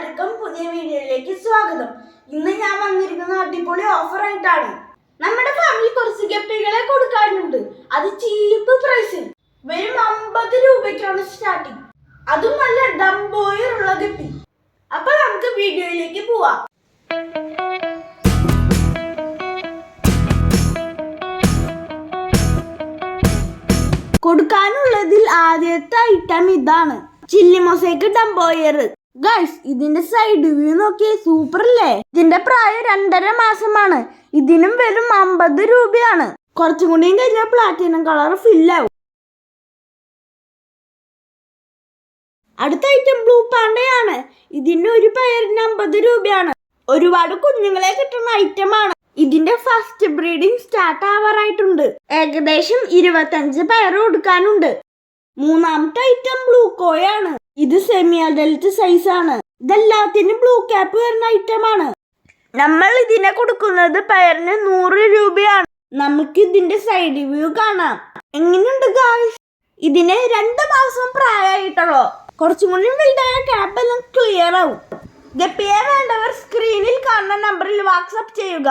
എല്ലാവർക്കും പുതിയ വീഡിയോയിലേക്ക് സ്വാഗതം. ഇന്ന് ഞാൻ വന്നിരിക്കുന്ന അടിപൊളി ഓഫർ ആയിട്ടാണ് നമ്മുടെ ഫാമിലി കുറച്ച് ഗപ്പികളെ കൊടുക്കാനുണ്ട് അത് ചീപ്പ് പ്രൈസിൽ വെറും അമ്പത് രൂപയ്ക്കാണ് സ്റ്റാർട്ടിങ് അതും നല്ല ഡംബോയർ ഉള്ള ഗപ്പി അപ്പൊ നമുക്ക് വീഡിയോയിലേക്ക് പോവാം. കൊടുക്കാനുള്ളതിൽ ആദ്യത്തെ ഐറ്റം ഇതാണ്. ചില്ലി മൊസൈക്ക് ഡംബോയർ ഗൈസ് ഇതിന്റെ സൈഡ് വ്യൂ നോക്കിയേ സൂപ്പർ അല്ലേ? ഇതിന്റെ പ്രായം രണ്ടര മാസമാണ്. ഇതിനും വെറും അമ്പത് രൂപയാണ്. കുറച്ചും കൂടിയും കഴിഞ്ഞാൽ പ്ലാറ്റിനം കളർ ഫില്ലാവും അടുത്ത ഐറ്റം ബ്ലൂ പാണ്ടയാണ്. ഇതിന് ഒരു പയറിന് അമ്പത് രൂപയാണ്. ഒരുപാട് കുഞ്ഞുങ്ങളെ കിട്ടുന്ന ഐറ്റമാണ് ഇതിന്റെ ഫസ്റ്റ് ബ്രീഡിംഗ് സ്റ്റാർട്ട് ആവാറായിട്ടുണ്ട്. ഏകദേശം ഇരുപത്തഞ്ച് പയർ കൊടുക്കാനുണ്ട്. മൂന്നാമത്തെ ഐറ്റം ബ്ലൂ കോയാണ്. ഇത് സെമി അഡൽറ്റ് സൈസ് ആണ്. ഇതെല്ലാത്തിനും ബ്ലൂ ക്യാപ്പ് വരുന്ന ഐറ്റം ആണ്. നമ്മൾ ഇതിനെ കൊടുക്കുന്നത് പയറിന് നൂറ് രൂപയാണ്. നമുക്ക് ഇതിന്റെ സൈഡ് വ്യൂ കാണാം. എങ്ങനെയുണ്ട് ഗായ്സ് ഇതിന് രണ്ട് മാസം പ്രായമായിട്ടുള്ളൂ? കുറച്ചും കൂടി വലുതായ ക്യാപ്പ് എല്ലാം ക്ലിയർ ആവും. ഗപ്പിയെ വേണ്ടവർ സ്ക്രീനിൽ കാണുന്ന നമ്പറിൽ വാട്സപ്പ് ചെയ്യുക.